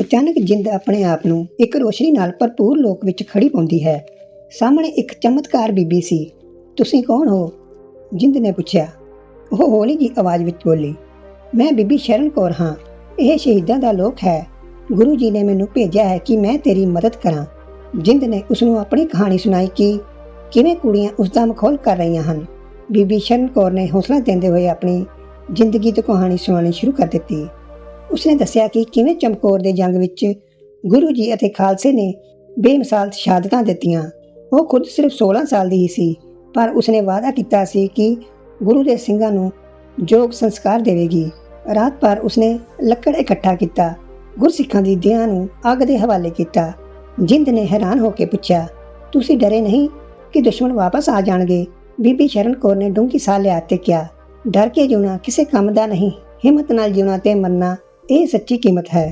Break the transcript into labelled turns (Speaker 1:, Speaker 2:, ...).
Speaker 1: ਅਚਾਨਕ ਜਿੰਦ ਆਪਣੇ ਆਪ ਨੂੰ ਇੱਕ ਰੋਸ਼ਨੀ ਨਾਲ ਭਰਪੂਰ ਲੋਕ ਵਿੱਚ ਖੜੀ ਪਾਉਂਦੀ ਹੈ। ਸਾਹਮਣੇ ਇੱਕ ਚਮਤਕਾਰ ਬੀਬੀ ਸੀ। ਤੁਸੀਂ ਕੌਣ ਹੋ? ਜਿੰਦ ਨੇ ਪੁੱਛਿਆ। ਉਹ ਹੌਲੀ ਜੀ ਆਵਾਜ਼ ਵਿੱਚ ਬੋਲੀ, ਮੈਂ ਬੀਬੀ ਸ਼ਰਨ ਕੌਰ ਹਾਂ। ਇਹ ਸ਼ਹੀਦਾਂ ਦਾ ਲੋਕ ਹੈ। ਗੁਰੂ ਜੀ ਨੇ ਮੈਨੂੰ ਭੇਜਿਆ ਹੈ ਕਿ ਮੈਂ ਤੇਰੀ ਮਦਦ ਕਰਾਂ। ਜਿੰਦ ਨੇ ਉਸ ਨੂੰ ਆਪਣੀ ਕਹਾਣੀ ਸੁਣਾਈ ਕਿ ਕਿਵੇਂ ਕੁੜੀਆਂ ਉਸ ਦਾ ਮਖੌਲ ਕਰ ਰਹੀਆਂ ਹਨ। ਬੀਬੀ ਸ਼ਰਨ ਕੌਰ ਨੇ ਹੌਸਲਾ ਦਿੰਦੇ ਹੋਏ ਆਪਣੀ ਜ਼ਿੰਦਗੀ ਦੀ ਕਹਾਣੀ ਸੁਣਾਉਣੀ ਸ਼ੁਰੂ ਕਰ ਦਿੱਤੀ। ਉਸਨੇ ਦੱਸਿਆ ਕਿ ਕਿਵੇਂ ਚਮਕੌਰ ਦੇ ਜੰਗ ਵਿੱਚ ਗੁਰੂ ਜੀ ਅਤੇ ਖਾਲਸੇ ਨੇ ਬੇਮਿਸਾਲ ਸ਼ਹਾਦਤਾਂ ਦਿੱਤੀਆਂ। ਉਹ ਖੁਦ ਸਿਰਫ 16 ਸਾਲ ਦੀ ਹੀ ਸੀ, ਪਰ ਉਸਨੇ ਵਾਅਦਾ ਕੀਤਾ ਸੀ ਕਿ ਗੁਰੂ ਦੇ ਸਿੰਘਾਂ ਨੂੰ ਜੋਗ ਸੰਸਕਾਰ ਦੇਵੇਗੀ। ਰਾਤ ਭਰ ਉਸਨੇ ਲੱਕੜ ਇਕੱਠਾ ਕੀਤਾ, ਗੁਰਸਿੱਖਾਂ ਦੀ ਦੇਹਾਂ ਨੂੰ ਅੱਗ ਦੇ ਹਵਾਲੇ ਕੀਤਾ। ਜਿੰਦ ਨੇ ਹੈਰਾਨ ਹੋ ਕੇ ਪੁੱਛਿਆ, ਤੁਸੀਂ ਡਰੇ ਨਹੀਂ ਕਿ ਦੁਸ਼ਮਣ ਵਾਪਸ ਆ ਜਾਣਗੇ? ਬੀਬੀ ਸ਼ਰਨ ਕੌਰ ਨੇ ਡੂੰਘੀ ਸਾਹ ਲਿਆ ਤੇ ਕਿਹਾ, ਡਰ ਕੇ ਜਿਉਣਾ ਕਿਸੇ ਕੰਮ ਦਾ ਨਹੀਂ, ਹਿੰਮਤ ਨਾਲ ਜਿਉਣਾ ਤੇ ਮਰਨਾ ਇਹ ਸੱਚੀ ਕੀਮਤ ਹੈ।